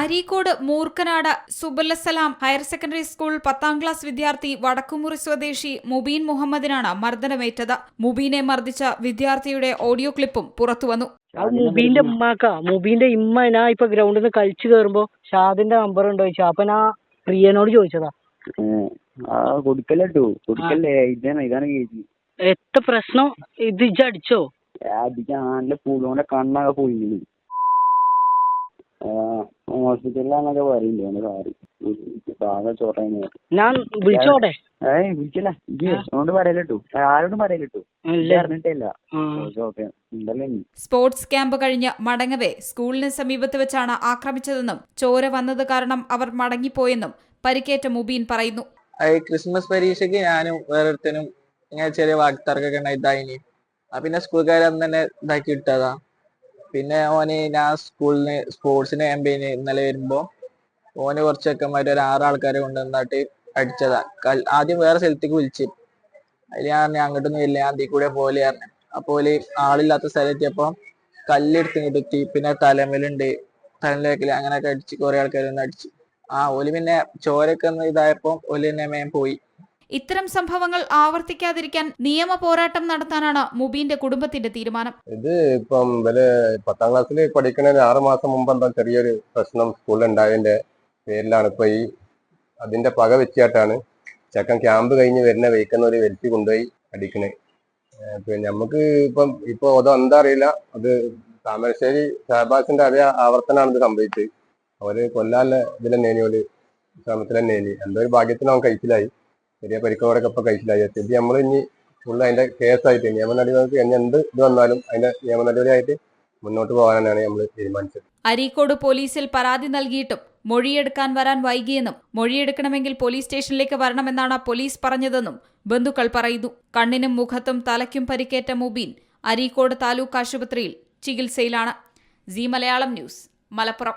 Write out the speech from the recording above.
Areekode Moorkanad Subulussalam higher secondary school പത്താം class വിദ്യാർത്ഥി വടക്കുമുറി സ്വദേശി മുബീൻ മുഹമ്മദിനാണ് മർദ്ദനമേറ്റത്. മുബീനെ മർദ്ദിച്ച വിദ്യാർത്ഥിയുടെ ഓഡിയോ ക്ലിപ്പും പുറത്തുവന്നു. മുബീന്റെ ഉമ്മാക്കാ. മുബീന്റെ ഇമ്മ ഞാൻ ഇപ്പൊ ഗ്രൗണ്ടിൽ നിന്ന് കളിച്ചു കയറുമ്പോ ഷാദിന്റെ നമ്പർ ഉണ്ടോ ചോദിച്ചാ. അപ്പൊ ഞാൻ പ്രിയനോട് ചോദിച്ചതാ. കൊടുക്കല്ലോ കൊടുക്കല്ലേ. ഇതാണ് എത്ര പ്രശ്നം? ഇത് ഇജ്ജ് അടിച്ചോ? അടിക്കാൻ പൂളോന്റെ കണ്ണാകെ കണ്ണൊക്കെ പോയി ഹോസ്പിറ്റലിലാന്നൊക്കെ പറയണ്ടേ അവന്റെ കാര്യം ആകെ ചൊറയാണ് ഞാൻ വിളിച്ചോട്ടെ? ഏയ് വിളിച്ചില്ല ഇജ്ജ് അതുകൊണ്ട് പറയല്ലോ ആരോടും പറയല്ലോ ഇല്ല അറിഞ്ഞിട്ടില്ല. ഓക്കെ ഉണ്ടല്ലോ നീ സ്പോർട്സ് ക്യാമ്പ് കഴിഞ്ഞ് മടങ്ങവേ. സ്കൂളിന് സമീപത്ത് വെച്ചാണ് ആക്രമിച്ചതെന്നും ചോര വന്നത് കാരണം അവർ മടങ്ങിപ്പോയെന്നും പരിക്കേറ്റ മുബീൻ പറയുന്നു. ക്രിസ്മസ് പരീക്ഷയ്ക്ക് ഞാനും വേറൊരുത്തനും ഇങ്ങനെ ചെറിയ വാക്തർക്കൊക്കെ ആ പിന്നെ സ്കൂൾ അന്ന് തന്നെ ഇതാക്കി ഇട്ടതാ പിന്നെ ഓന് ഞാൻ സ്കൂളിന് സ്പോർട്സിന് ക്യാമ്പയിന് ഇന്നലെ വരുമ്പോ ഓന് കുറച്ച് ചെക്കന്മാര് ഒരു ആറ് ആൾക്കാരെ കൊണ്ടുവന്നിട്ട് അടിച്ചതാ ആദ്യം വേറെ സ്ഥലത്തേക്ക് വിളിച്ചു. അതിൽ ഞാൻ പറഞ്ഞു അങ്ങോട്ടൊന്നും ഇല്ല ഞാൻ അതിൽ കൂടെ പോലെ പറഞ്ഞു. അപ്പോൾ ആളില്ലാത്ത സ്ഥലം എത്തിയപ്പോ കല്ലെടുത്ത് കിട്ടി പിന്നെ തലമേലുണ്ട് തലയിലേക്കിൽ അങ്ങനെയൊക്കെ അടിച്ച് കുറെ ആൾക്കാർ ഒന്ന് അടിച്ചു. ആ ഓൽ പിന്നെ ചോരൊക്കെ ഒന്ന് ഇതായപ്പോ ഓൽ തന്നെ മേം പോയി. ഇത്തരം സംഭവങ്ങൾ ആവർത്തിക്കാതിരിക്കാൻ നിയമ പോരാട്ടം നടത്താനാണ് മുബീന്റെ കുടുംബത്തിന്റെ തീരുമാനം. ഇത് ഇപ്പം ഇവർ പത്താം ക്ലാസ്സിൽ പഠിക്കുന്നതിന് ആറ് മാസം മുമ്പ് എന്താ ചെറിയൊരു പ്രശ്നം സ്കൂളിൽ ഉണ്ടായതിന്റെ പേരിലാണ് ഇപ്പൊ ഈ അതിന്റെ പക വെച്ചായിട്ടാണ് ചെക്കൻ ക്യാമ്പ് കഴിഞ്ഞ് വരുന്ന വെയ്ക്കുന്ന ഒരു വ്യക്തി കൊണ്ടുപോയി അടിക്കണേ. പിന്നെ നമുക്ക് ഇപ്പം ഇപ്പൊ അതോ എന്താ അറിയില്ല. അത് താമരശ്ശേരി ഷഹബാസിന്റെ അതേ ആവർത്തനാണ് ഇത് സംഭവിച്ചത്. അവർ കൊല്ലാനുള്ള ഇതിലെ തന്നെയാണ് ഒരു ശ്രമത്തിൽ തന്നെയാണ് എന്തോ ഒരു ഭാഗ്യത്തിന് അവൻ കഴിച്ചിലായി. ചെറിയ പരിക്കോടൊക്കെ ഇപ്പൊ കഴിച്ചിലായി ഇത് നമ്മൾ ഇനി ഫുള്ള് അതിന്റെ കേസായിട്ട് നിയമ നടപടികൾക്ക് ഇനി എന്ത് ഇത് വന്നാലും അതിന്റെ നിയമ നടപടിയായിട്ട് മുന്നോട്ട് പോകാനാണ് നമ്മൾ തീരുമാനിച്ചത്. അരീക്കോട് പോലീസിൽ പരാതി നൽകിയിട്ടും മൊഴിയെടുക്കാൻ വരാൻ വൈകിയെന്നും മൊഴിയെടുക്കണമെങ്കിൽ പോലീസ് സ്റ്റേഷനിലേക്ക് വരണമെന്നാണ് പോലീസ് പറഞ്ഞതെന്നും ബന്ധുക്കൾ പറയുന്നു. കണ്ണിനും മുഖത്തും തലയ്ക്കും പരിക്കേറ്റ മുബീൻ അരീക്കോട് താലൂക്ക് ആശുപത്രിയിൽ ചികിത്സയിലാണ്. C Malayalam news Malappuram.